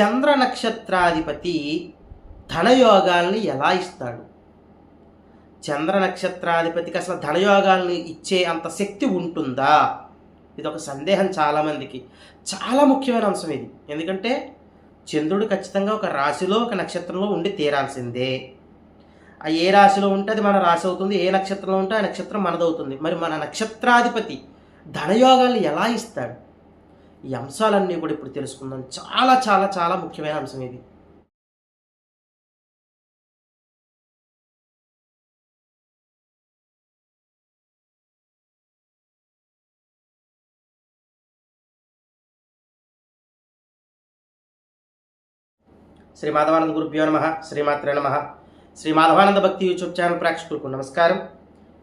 చంద్ర నక్షత్రాధిపతి ధనయోగాల్ని ఎలా ఇస్తాడు? చంద్ర నక్షత్రాధిపతికి అసలు ధనయోగాల్ని ఇచ్చే అంత శక్తి ఉంటుందా? ఇది ఒక సందేహం చాలామందికి. చాలా ముఖ్యమైన అంశం ఇది. ఎందుకంటే చంద్రుడు ఖచ్చితంగా ఒక రాశిలో ఒక నక్షత్రంలో ఉండి తీరాల్సిందే. ఆ ఏ రాశిలో ఉంటే అది మన రాశి అవుతుంది ఏ నక్షత్రంలో ఉంటే ఆ నక్షత్రం మనదవుతుంది. మరి మన నక్షత్రాధిపతి ధనయోగాల్ని ఎలా ఇస్తాడు? ఈ అంశాలన్నీ కూడా ఇప్పుడు తెలుసుకుందాం. చాలా చాలా చాలా ముఖ్యమైన అంశం ఇది. శ్రీ మాధవానంద గురుభ్యో నమ. శ్రీమాత్రే నమ. శ్రీ మాధవానంద భక్తి యూట్యూబ్ ఛానల్ ప్రేక్షకులకు నమస్కారం.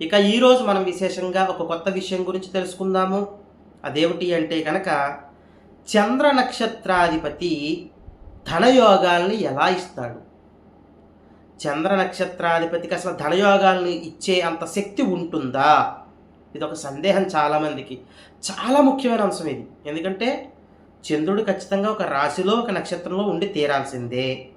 ఇక ఈరోజు మనం విశేషంగా ఒక కొత్త విషయం గురించి తెలుసుకుందాము. అదేమిటి అంటే కనుక చంద్ర నక్షత్రాధిపతి ధనయోగాల్ని ఎలా ఇస్తాడు? చంద్ర నక్షత్రాధిపతికి అసలు ధనయోగాల్ని ఇచ్చే అంత శక్తి ఉంటుందా? ఇది ఒక సందేహం చాలామందికి. చాలా ముఖ్యమైన అంశం ఇది. ఎందుకంటే చంద్రుడు ఖచ్చితంగా ఒక రాశిలో ఒక నక్షత్రంలో ఉండి తీరాల్సిందే.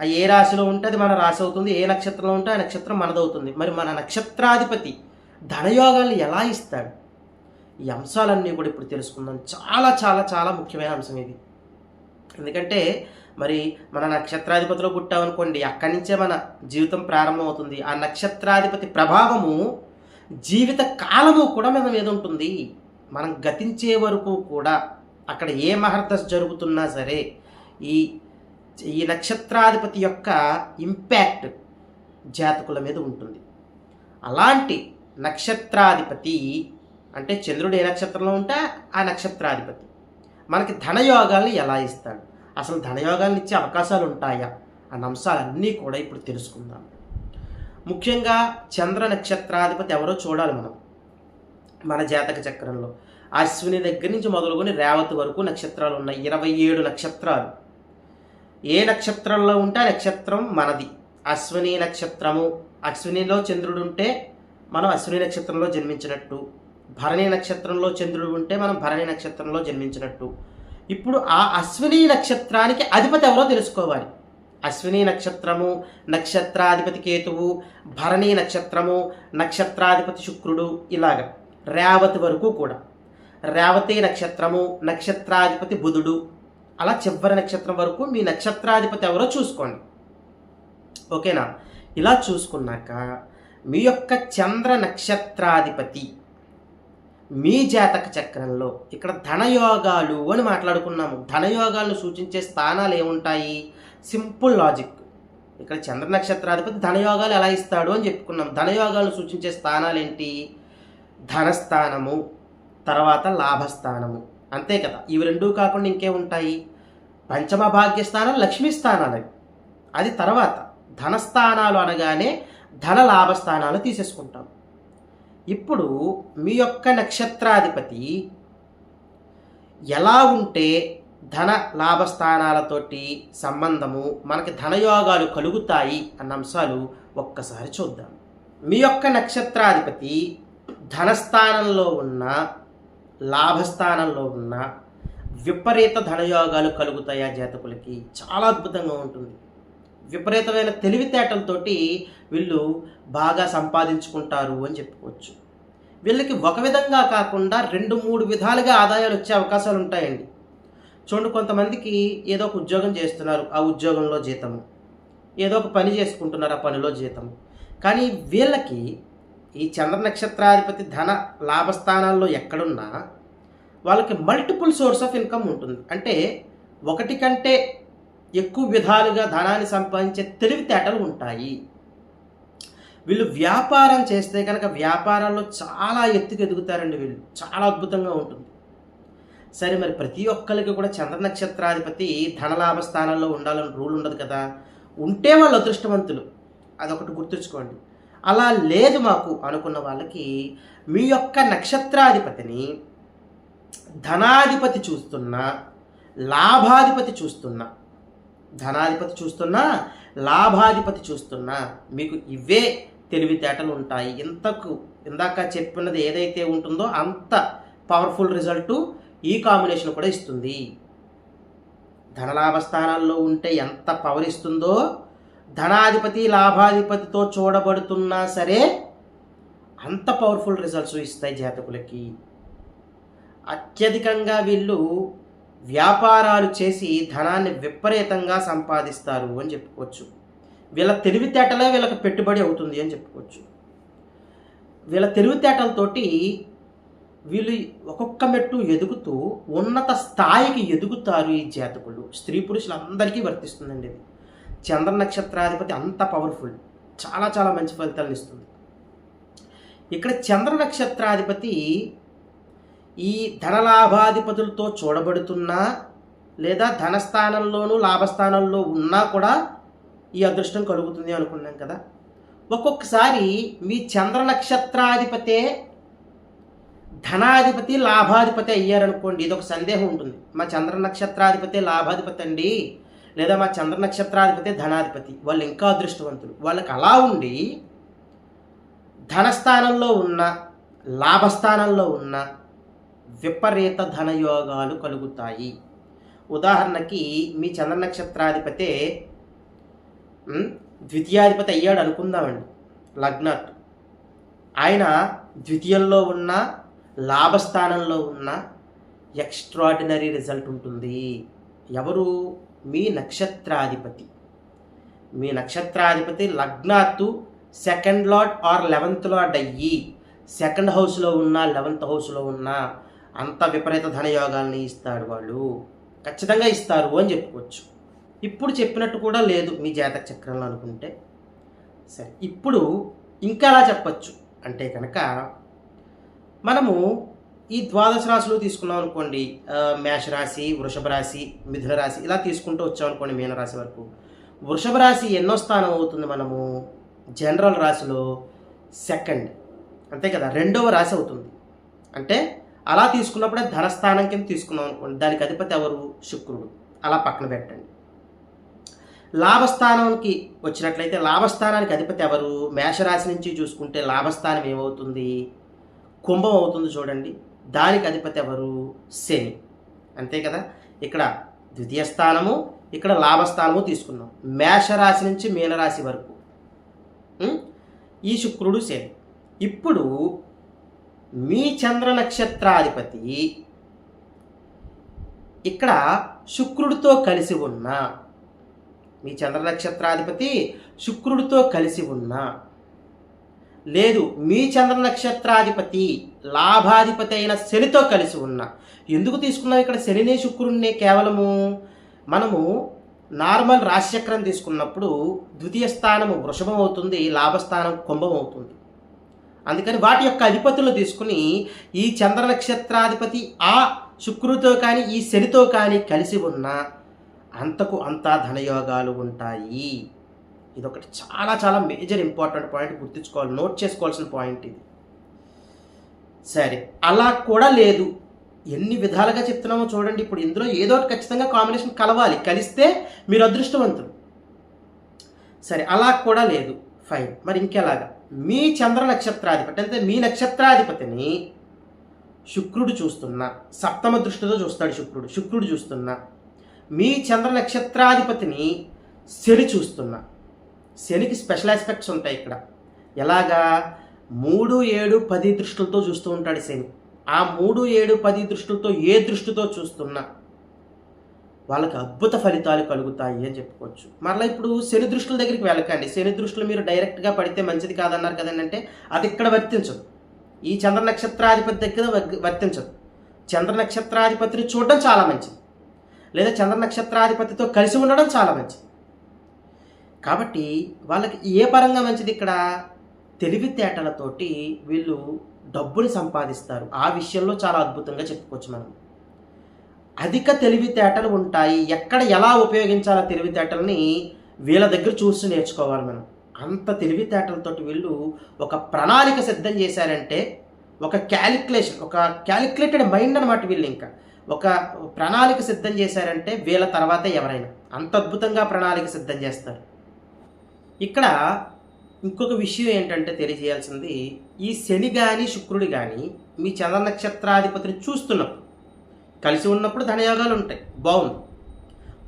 ఆ ఏ రాశిలో ఉంటే అది మన రాశి అవుతుంది ఏ నక్షత్రంలో ఉంటే ఆ నక్షత్రం మనదవుతుంది. మరి మన నక్షత్రాధిపతి ధనయోగాల్ని ఎలా ఇస్తాడు? ఈ అంశాలన్నీ కూడా ఇప్పుడు తెలుసుకుందాం. చాలా చాలా చాలా ముఖ్యమైన అంశం ఇది. ఎందుకంటే మరి మన నక్షత్రాధిపతిలో పుట్టామనుకోండి అక్కడి నుంచే మన జీవితం ప్రారంభమవుతుంది. ఆ నక్షత్రాధిపతి ప్రభావము జీవిత కాలము కూడా మన మీద ఉంటుంది. మనం గతించే వరకు కూడా అక్కడ ఏ మహర్దశ జరుగుతున్నా సరే ఈ ఈ నక్షత్రాధిపతి యొక్క ఇంపాక్ట్ జాతకుల మీద ఉంటుంది. అలాంటి నక్షత్రాధిపతి అంటే చంద్రుడు ఏ నక్షత్రంలో ఉంటే? ఆ నక్షత్రాధిపతి. మనకి ధనయోగాల్ని ఎలా ఇస్తాడు? అసలు ధనయోగాల్ని ఇచ్చే అవకాశాలు ఉంటాయా? అన్న అంశాలన్నీ కూడా ఇప్పుడు తెలుసుకుందాం. ముఖ్యంగా చంద్ర నక్షత్రాధిపతి ఎవరో చూడాలి మనం. మన జాతక చక్రంలో. అశ్విని దగ్గర నుంచి మొదలుకొని రేవతి వరకు నక్షత్రాలు ఉన్నాయి. ఇరవై ఏడు నక్షత్రాలు. ఏ నక్షత్రంలో ఉంటే ఆ నక్షత్రం మనది. అశ్విని నక్షత్రము. అశ్వినిలో చంద్రుడు ఉంటే మనం అశ్విని నక్షత్రంలో జన్మించినట్టు. భరణి నక్షత్రంలో చంద్రుడు ఉంటే మనం భరణి నక్షత్రంలో జన్మించినట్టు. ఇప్పుడు ఆ అశ్విని నక్షత్రానికి అధిపతి ఎవరో తెలుసుకోవాలి. అశ్విని నక్షత్రము నక్షత్రాధిపతి కేతువు భరణి నక్షత్రము నక్షత్రాధిపతి శుక్రుడు ఇలాగ రేవతి వరకు కూడా. రేవతి నక్షత్రము నక్షత్రాధిపతి బుధుడు అలా చివరి నక్షత్రం వరకు మీ నక్షత్రాధిపతి ఎవరో చూసుకోండి. ఓకేనా? ఇలా చూసుకున్నాక మీ యొక్క చంద్ర నక్షత్రాధిపతి మీ జాతక చక్రంలో ఇక్కడ ధనయోగాలు అని మాట్లాడుకున్నాము. ధనయోగాలను సూచించే స్థానాలు ఏముంటాయి? Simple logic. ఇక్కడ చంద్ర నక్షత్రాధిపతి ధనయోగాలు ఎలా ఇస్తాడు అని చెప్పుకున్నాం. ధనయోగాలను సూచించే స్థానాలు ఏంటి? ధనస్థానము తర్వాత లాభస్థానము. అంతే కదా? ఇవి రెండూ కాకుండా ఇంకేముంటాయి? పంచమ భాగ్యస్థానం లక్ష్మీ స్థానాలు. అవి అది తర్వాత. ధనస్థానాలు అనగానే ధన లాభస్థానాలు తీసేసుకుంటాం. ఇప్పుడు మీ యొక్క నక్షత్రాధిపతి ఎలా ఉంటే ధన లాభస్థానాలతోటి సంబంధము మనకి ధనయోగాలు కలుగుతాయి అన్న అంశాలు ఒక్కసారి చూద్దాం. మీ యొక్క నక్షత్రాధిపతి ధనస్థానంలో ఉన్న లాభస్థానంలో ఉన్న విపరీత ధనయోగాలు కలుగుతాయి ఆ జాతకులకి. చాలా అద్భుతంగా ఉంటుంది. విపరీతమైన తెలివితేటలతోటి వీళ్ళు బాగా సంపాదించుకుంటారు అని చెప్పుకోవచ్చు. వీళ్ళకి ఒక విధంగా కాకుండా రెండు మూడు విధాలుగా ఆదాయాలు వచ్చే అవకాశాలు ఉంటాయండి. చూడండి కొంతమందికి ఏదో ఒక ఉద్యోగం చేస్తున్నారు ఆ ఉద్యోగంలో జీతము. ఏదో ఒక పని చేసుకుంటున్నారు ఆ పనిలో జీతము. కానీ వీళ్ళకి ఈ చంద్ర నక్షత్రాధిపతి ధన లాభస్థానాల్లో ఎక్కడున్నా వాళ్ళకి మల్టిపుల్ సోర్స్ ఆఫ్ ఇన్కమ్ ఉంటుంది. అంటే ఒకటి కంటే ఎక్కువ విధాలుగా ధనాన్ని సంపాదించే తెలివితేటలు ఉంటాయి. వీళ్ళు వ్యాపారం చేస్తే కనుక వ్యాపారాల్లో చాలా ఎత్తుకు ఎదుగుతారండి వీళ్ళు. చాలా అద్భుతంగా ఉంటుంది. సరే మరి ప్రతి ఒక్కరికి కూడా చంద్ర నక్షత్రాధిపతి ధనలాభ స్థానంలో ఉండాలని రూల్ ఉండదు కదా. ఉంటే వాళ్ళు అదృష్టవంతులు. అదొకటి గుర్తుంచుకోండి. అలా లేదు మాకు అనుకున్న వాళ్ళకి మీ యొక్క నక్షత్రాధిపతిని ధనాధిపతి చూస్తున్నా లాభాధిపతి చూస్తున్నా ధనాధిపతి చూస్తున్నా లాభాధిపతి చూస్తున్నా మీకు ఇవే తెలివితేటలు ఉంటాయి. ఇంతకు ఇందాక చెప్పినది ఏదైతే ఉంటుందో అంత పవర్ఫుల్ రిజల్ట్ ఈ కాంబినేషన్ కూడా ఇస్తుంది. ధనలాభ స్థానాల్లో ఉంటే ఎంత పవర్ ఇస్తుందో ధనాధిపతి లాభాధిపతితో చూడబడుతున్నా సరే అంత పవర్ఫుల్ రిజల్ట్స్ ఇస్తాయి జాతకులకి. అత్యధికంగా వీళ్ళు వ్యాపారాలు చేసి ధనాన్ని విపరీతంగా సంపాదిస్తారు అని చెప్పుకోవచ్చు. వీళ్ళ తెలివితేటలే వీళ్ళకి పెట్టుబడి అవుతుంది అని చెప్పుకోవచ్చు. వీళ్ళ తెలివితేటలతోటి వీళ్ళు ఒక్కొక్క మెట్టు ఎదుగుతూ ఉన్నత స్థాయికి ఎదుగుతారు ఈ జాతకులు. స్త్రీ పురుషులందరికీ వర్తిస్తుందండి ఇది. చంద్ర నక్షత్రాధిపతి అంత పవర్ఫుల్ చాలా చాలా మంచి ఫలితాలను ఇస్తుంది. ఇక్కడ చంద్ర నక్షత్రాధిపతి ఈ ధనలాభాధిపతులతో చూడబడుతున్నా లేదా ధనస్థానంలోనూ లాభస్థానంలో ఉన్నా కూడా ఈ అదృష్టం కలుగుతుంది అనుకున్నాం కదా. ఒక్కొక్కసారి మీ చంద్ర నక్షత్రాధిపతే ధనాధిపతి లాభాధిపతి అయ్యారనుకోండి ఇది ఒక సందేహం ఉంటుంది. మా చంద్ర నక్షత్రాధిపతి లాభాధిపతి అండి లేదా మా చంద్ర నక్షత్రాధిపతి ధనాధిపతి వాళ్ళు ఇంకా అదృష్టవంతులు. వాళ్ళకి అలా ఉండి ధనస్థానంలో ఉన్న లాభస్థానంలో ఉన్న విపరీత ధనయోగాలు కలుగుతాయి. ఉదాహరణకి మీ చంద్ర నక్షత్రాధిపతే ద్వితీయాధిపతి అయ్యాడు అనుకుందామండి. లగ్నట్ ఆయన ద్వితీయంలో ఉన్న లాభస్థానంలో ఉన్న ఎక్స్ట్రాడినరీ రిజల్ట్ ఉంటుంది. ఎవరు? మీ నక్షత్రాధిపతి. మీ నక్షత్రాధిపతి లగ్నాత్తు second lord or eleventh lord అయ్యి సెకండ్ హౌస్లో ఉన్న లెవెంత్ హౌస్లో ఉన్న అంత విపరీత ధనయోగాల్ని ఇస్తాడు వాళ్ళు. ఖచ్చితంగా ఇస్తారు అని చెప్పుకోవచ్చు. ఇప్పుడు చెప్పినట్టు కూడా లేదు మీ జాతక చక్రంలో అనుకుంటే. సరే ఇప్పుడు ఇంకా అలా చెప్పచ్చు. అంటే కనుక మనము ఈ ద్వాదశ రాశులు తీసుకున్నాం అనుకోండి మేషరాశి వృషభ రాశి మిథున రాశి ఇలా తీసుకుంటూ వచ్చాం అనుకోండి మీనరాశి వరకు. వృషభ రాశి ఎన్నో స్థానం అవుతుంది మనము? జనరల్ రాశిలో సెకండ్. అంతే కదా రెండవ రాశి అవుతుంది. అంటే అలా తీసుకున్నప్పుడే ధనస్థానం కింద తీసుకున్నాం అనుకోండి. దానికి అధిపతి ఎవరు? శుక్రుడు. అలా పక్కన పెట్టండి. లాభస్థానానికి వచ్చినట్లయితే లాభస్థానానికి అధిపతి ఎవరు? మేషరాశి నుంచి చూసుకుంటే లాభస్థానం ఏమవుతుంది? కుంభం అవుతుంది చూడండి. దానికి అధిపతి ఎవరు? శని. అంతే కదా? ఇక్కడ ద్వితీయ స్థానము ఇక్కడ లాభస్థానము తీసుకున్నాం. మేషరాశి నుంచి మీనరాశి వరకు. ఈ శుక్రుడు శని. ఇప్పుడు మీ చంద్ర నక్షత్రాధిపతి ఇక్కడ శుక్రుడితో కలిసి ఉన్న మీ చంద్ర నక్షత్రాధిపతి శుక్రుడితో కలిసి ఉన్న లేదు మీ చంద్ర నక్షత్రాధిపతి లాభాధిపతి అయిన శనితో కలిసి ఉన్న. ఎందుకు తీసుకున్నాం ఇక్కడ శనిని శుక్రుడిని కేవలము? మనము నార్మల్ రాశిచక్రం తీసుకున్నప్పుడు ద్వితీయ స్థానము వృషభం అవుతుంది లాభస్థానం కుంభం అవుతుంది అందుకని వాటి యొక్క అధిపతులు తీసుకుని ఈ చంద్ర నక్షత్రాధిపతి ఆ శుక్రుడితో కానీ ఈ శనితో కానీ కలిసి ఉన్న అంతకు అంతా ధనయోగాలు ఉంటాయి. ఇదొకటి చాలా చాలా మేజర్ ఇంపార్టెంట్ పాయింట్ గుర్తుంచుకోవాలి. నోట్ చేసుకోవాల్సిన పాయింట్ ఇది. సరే అలా కూడా లేదు. ఎన్ని విధాలుగా చెప్తున్నామో చూడండి. ఇప్పుడు ఇందులో ఏదో ఒకటి ఖచ్చితంగా కాంబినేషన్ కలవాలి. కలిస్తే మీరు అదృష్టవంతులు. సరే అలా కూడా లేదు. ఫైన్. మరి ఇంకెలాగా? మీ చంద్ర నక్షత్రాధిపతి అంటే మీ నక్షత్రాధిపతిని శుక్రుడు చూస్తున్నా సప్తమ దృష్టితో చూస్తాడు శుక్రుడు. శుక్రుడు చూస్తున్నా మీ చంద్ర నక్షత్రాధిపతిని శని చూస్తున్నా. శనికి స్పెషల్ ఆస్పెక్ట్స్ ఉంటాయి ఇక్కడ. ఎలాగా? మూడు ఏడు పది దృష్టిలతో చూస్తూ ఉంటాడు శని. ఆ మూడు ఏడు పది దృష్టిలతో ఏ దృష్టితో చూస్తున్నా? వాళ్ళకి అద్భుత ఫలితాలు కలుగుతాయి అని చెప్పుకోవచ్చు. మరలా ఇప్పుడు శని దృష్టిల దగ్గరికి వెళ్ళకండి. శని దృష్టిలో మీరు డైరెక్ట్గా పడితే మంచిది కాదన్నారు కదండి అంటే అది ఇక్కడ వర్తించదు. ఈ చంద్ర నక్షత్రాధిపతి దగ్గర వర్తించదు. చంద్ర నక్షత్రాధిపతిని చూడడం చాలా మంచిది. లేదా చంద్ర నక్షత్రాధిపతితో కలిసి ఉండడం చాలా మంచిది. కాబట్టి వాళ్ళకి ఏ పరంగా మంచిది ఇక్కడ? తెలివితేటలతోటి వీళ్ళు డబ్బుని సంపాదిస్తారు. ఆ విషయంలో చాలా అద్భుతంగా చెప్పుకోవచ్చు మనం. అధిక తెలివితేటలు ఉంటాయి. ఎక్కడ ఎలా ఉపయోగించాలో తెలివితేటల్ని వీళ్ళ దగ్గర చూసి నేర్చుకోవాలి మనం. అంత తెలివితేటలతోటి వీళ్ళు ఒక ప్రణాళిక సిద్ధం చేశారంటే ఒక క్యాలిక్యులేషన్ ఒక క్యాలిక్యులేటెడ్ మైండ్ అనమాట వీళ్ళు ఇంకా. ఒక ప్రణాళిక సిద్ధం చేశారంటే వీళ్ళ తర్వాత ఎవరైనా. అంత అద్భుతంగా ప్రణాళిక సిద్ధం చేస్తారు. ఇక్కడ ఇంకొక విషయం ఏంటంటే తెలియజేయాల్సింది ఈ శని కానీ శుక్రుడు కానీ మీ చంద్ర నక్షత్రాధిపతిని చూస్తున్నప్పుడు కలిసి ఉన్నప్పుడు ధనయోగాలు ఉంటాయి. బాగుంది.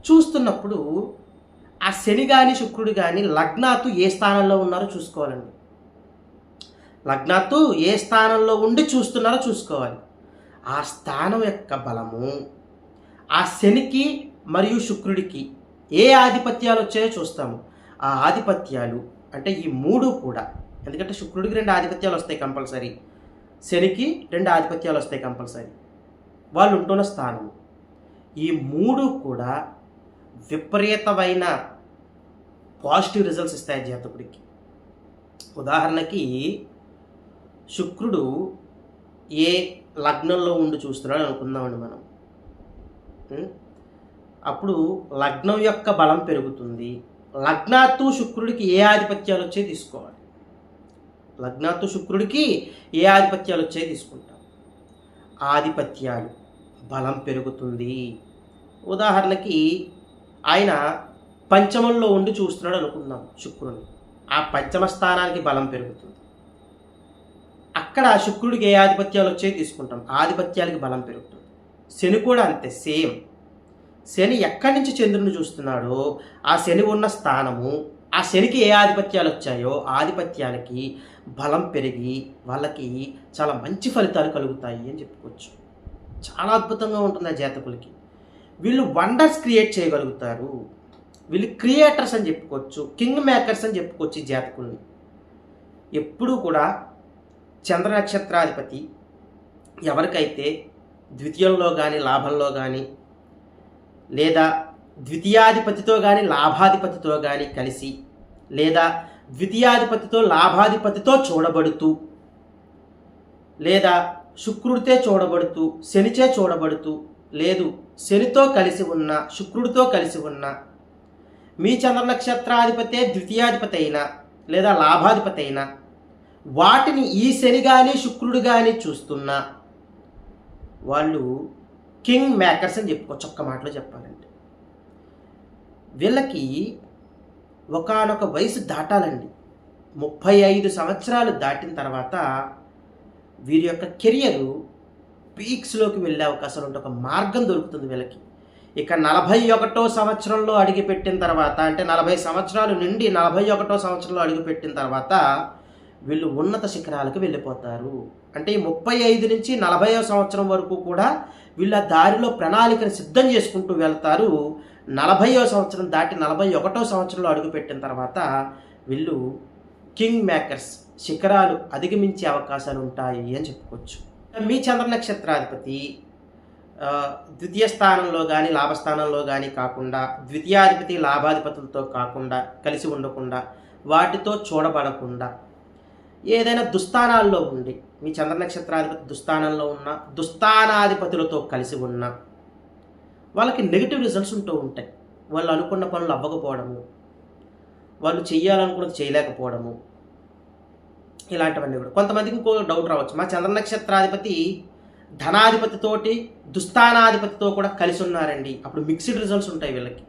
చూస్తున్నప్పుడు ఆ శని కానీ శుక్రుడు కానీ లగ్నాతు ఏ స్థానంలో ఉన్నారో చూసుకోవాలండి. లగ్నాతు ఏ స్థానంలో ఉండి చూస్తున్నారో చూసుకోవాలి. ఆ స్థానం యొక్క బలము ఆ శనికి మరియు శుక్రుడికి ఏ ఆధిపత్యాలు వచ్చాయో చూస్తాము. ఆ ఆధిపత్యాలు అంటే ఈ మూడు కూడా ఎందుకంటే శుక్రుడికి రెండు ఆధిపత్యాలు వస్తాయి కంపల్సరీ శనికి రెండు ఆధిపత్యాలు వస్తాయి కంపల్సరీ. వాళ్ళు ఉంటున్న స్థానం ఈ మూడు కూడా విపరీతమైన పాజిటివ్ రిజల్ట్స్ ఇస్తాయి జాతకుడికి ఉదాహరణకి శుక్రుడు ఏ లగ్నంలో ఉండి చూస్తున్నాడు అనుకుందామండి మనం. అప్పుడు లగ్నం యొక్క బలం పెరుగుతుంది. లగ్నాత్తు శుక్రుడికి ఏ ఆధిపత్యాలు వచ్చాయి తీసుకోవాలి. లగ్నాత్తు శుక్రుడికి ఏ ఆధిపత్యాలు వచ్చాయి తీసుకుంటాం. ఆధిపత్యాలు. బలం పెరుగుతుంది. ఉదాహరణకి ఆయన పంచమంలో ఉండి చూస్తున్నాడు అనుకుందాం శుక్రుడిని ఆ పంచమ స్థానానికి బలం పెరుగుతుంది. అక్కడ శుక్రుడికి ఏ ఆధిపత్యాలు వచ్చాయి తీసుకుంటాం. ఆధిపత్యాలకి బలం పెరుగుతుంది. శని కూడా అంతే సేమ్. శని ఎక్కడి నుంచి చంద్రుని చూస్తున్నాడో ఆ శని ఉన్న స్థానము ఆ శనికి ఏ ఆధిపత్యాలు వచ్చాయో ఆధిపత్యాలకి బలం పెరిగి వాళ్ళకి చాలా మంచి ఫలితాలు కలుగుతాయి అని చెప్పుకోవచ్చు. చాలా అద్భుతంగా ఉంటుంది ఆ జాతకులకి. వీళ్ళు వండర్స్ క్రియేట్ చేయగలుగుతారు. వీళ్ళు క్రియేటర్స్ అని చెప్పుకోవచ్చు కింగ్ మేకర్స్ అని చెప్పుకోవచ్చు ఈ జాతకుల్ని. ఎప్పుడూ కూడా చంద్ర నక్షత్రాధిపతి ఎవరికైతే ద్వితీయంలో కానీ లాభంలో కానీ లేదా ద్వితీయాధిపతితో కానీ లాభాధిపతితో కానీ కలిసి లేదా ద్వితీయాధిపతితో లాభాధిపతితో చూడబడుతూ లేదా శుక్రుడితే చూడబడుతూ శనిచే చూడబడుతూ లేదు శనితో కలిసి ఉన్న శుక్రుడితో కలిసి ఉన్న. మీ చంద్ర నక్షత్రాధిపతే ద్వితీయాధిపతి అయినా లేదా లాభాధిపతి అయినా వాటిని ఈ శని కానీ శుక్రుడు కానీ చూస్తున్నా వాళ్ళు కింగ్ మేకర్స్ అని చెప్పుకోవచ్చు ఒక్క మాటలో చెప్పాలంటే. వీళ్ళకి ఒకానొక వయసు దాటాలండి. ముప్పై ఐదు సంవత్సరాలు దాటిన తర్వాత వీరి యొక్క కెరియరు పీక్స్లోకి వెళ్ళే అవకాశాలు ఉంటే ఒక మార్గం దొరుకుతుంది వీళ్ళకి. ఇక నలభై ఒకటో సంవత్సరంలో అడుగుపెట్టిన తర్వాత అంటే నలభై సంవత్సరాలు నుండి నలభై ఒకటో సంవత్సరంలో అడుగుపెట్టిన తర్వాత వీళ్ళు ఉన్నత శిఖరాలకు వెళ్ళిపోతారు. అంటే ఈ ముప్పై ఐదు నుంచి నలభైవ సంవత్సరం వరకు కూడా వీళ్ళ దారిలో ప్రణాళికను సిద్ధం చేసుకుంటూ వెళ్తారు. నలభైవ సంవత్సరం దాటి నలభై ఒకటో సంవత్సరంలో అడుగుపెట్టిన తర్వాత వీళ్ళు కింగ్ మేకర్స్ శిఖరాలు అధిగమించే అవకాశాలు ఉంటాయి అని చెప్పుకోవచ్చు. మీ చంద్ర నక్షత్రాధిపతి ద్వితీయ స్థానంలో కానీ లాభస్థానంలో కానీ కాకుండా ద్వితీయాధిపతి లాభాధిపతులతో కాకుండా కలిసి ఉండకుండా వాటితో చూడబడకుండా ఏదైనా దుస్థానాల్లో ఉండి మీ చంద్ర నక్షత్రాధిపతి దుస్థానంలో ఉన్న దుస్థానాధిపతులతో కలిసి ఉన్న వాళ్ళకి నెగిటివ్ రిజల్ట్స్ ఉంటూ ఉంటాయి. వాళ్ళు అనుకున్న పనులు అవ్వకపోవడము వాళ్ళు చేయాలనుకున్నది చేయలేకపోవడము ఇలాంటివన్నీ కూడా. కొంతమందికి ఇంకో డౌట్ రావచ్చు. మా చంద్ర నక్షత్రాధిపతి ధనాధిపతితోటి దుస్థానాధిపతితో కూడా కలిసి ఉన్నారండి. అప్పుడు మిక్స్డ్ రిజల్ట్స్ ఉంటాయి వీళ్ళకి.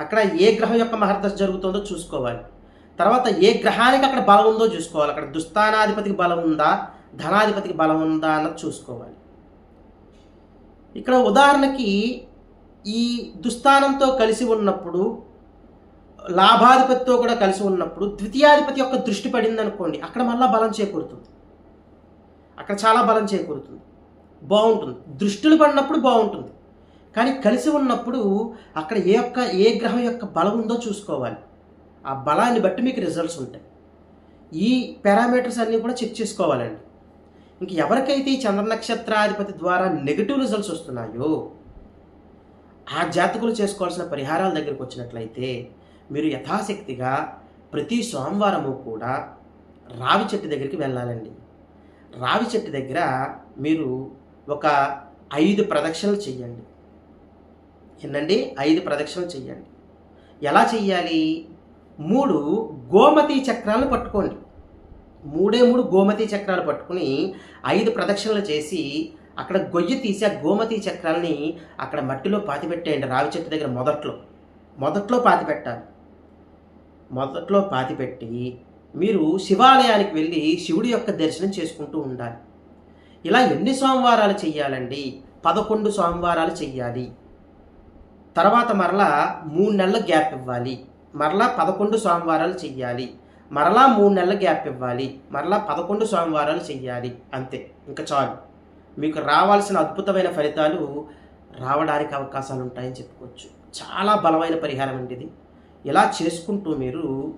అక్కడ ఏ గ్రహం యొక్క మహర్దశ జరుగుతుందో చూసుకోవాలి. తర్వాత ఏ గ్రహానికి అక్కడ బలం ఉందో చూసుకోవాలి. అక్కడ దుస్థానాధిపతికి బలం ఉందా ధనాధిపతికి బలం ఉందా అన్నది చూసుకోవాలి. ఇక్కడ ఉదాహరణకి ఈ దుస్థానంతో కలిసి ఉన్నప్పుడు లాభాధిపతితో కూడా కలిసి ఉన్నప్పుడు ద్వితీయాధిపతి యొక్క దృష్టి పడింది అనుకోండి అక్కడ మళ్ళా బలం చేకూరుతుంది. అక్కడ చాలా బలం చేకూరుతుంది. బాగుంటుంది. దృష్టిలు పడినప్పుడు బాగుంటుంది. కానీ కలిసి ఉన్నప్పుడు అక్కడ ఏ యొక్క ఏ గ్రహం యొక్క బలం ఉందో చూసుకోవాలి. ఆ బలాన్ని బట్టి మీకు రిజల్ట్స్ ఉంటాయి. ఈ పారామీటర్స్ అన్నీ కూడా చెక్ చేసుకోవాలండి. ఇంక ఎవరికైతే ఈ చంద్ర నక్షత్రాధిపతి ద్వారా నెగిటివ్ రిజల్ట్స్ వస్తున్నాయో ఆ జాతకులు చేసుకోవాల్సిన పరిహారాల దగ్గరికి వచ్చినట్లయితే మీరు యథాశక్తిగా ప్రతి సోమవారము కూడా రావి చెట్టు దగ్గరికి వెళ్ళాలండి. రావి చెట్టు దగ్గర మీరు ఒక ఐదు ప్రదక్షిణలు చెయ్యండి. ఏంటండి ఐదు ప్రదక్షిణలు చెయ్యండి. ఎలా చెయ్యాలి? మూడు గోమతి చక్రాలను పట్టుకోండి. మూడే మూడు గోమతి చక్రాలు పట్టుకుని ఐదు ప్రదక్షిణలు చేసి అక్కడ గొయ్యి తీసి ఆ గోమతి చక్రాలని అక్కడ మట్టిలో పాతిపెట్టేయండి రావి చెట్టు దగ్గర మొదట్లో. మొదట్లో పాతి పెట్టాలి మొదట్లో పాతిపెట్టి మీరు శివాలయానికి వెళ్ళి శివుడి యొక్క దర్శనం చేసుకుంటూ ఉండాలి. ఇలా ఎన్ని సోమవారాలు చెయ్యాలండి? పదకొండు సోమవారాలు చెయ్యాలి. తర్వాత మరలా మూడు నెలల గ్యాప్ ఇవ్వాలి. మరలా పదకొండు సోమవారాలు చెయ్యాలి. మరలా మూడు నెలల గ్యాప్ ఇవ్వాలి. మరలా పదకొండు సోమవారాలు చెయ్యాలి. అంతే. ఇంకా చాలు. మీకు రావాల్సిన అద్భుతమైన ఫలితాలు రావడానికి అవకాశాలు ఉంటాయని చెప్పుకోవచ్చు. చాలా బలమైన పరిహారం అండి ఇది. ఇలా చేసుకుంటూ మీరు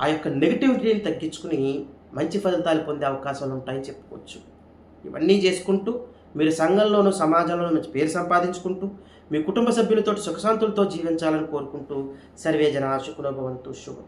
ఆ యొక్క నెగిటివిటీని తగ్గించుకుని మంచి ఫలితాలు పొందే అవకాశాలు ఉంటాయని చెప్పుకోవచ్చు. ఇవన్నీ చేసుకుంటూ మీరు సంఘంలోనూ సమాజంలోనూ మంచి పేరు సంపాదించుకుంటూ మీ కుటుంబ సభ్యులతో సుఖశాంతులతో జీవించాలని కోరుకుంటూ సర్వేజన జన శుభం.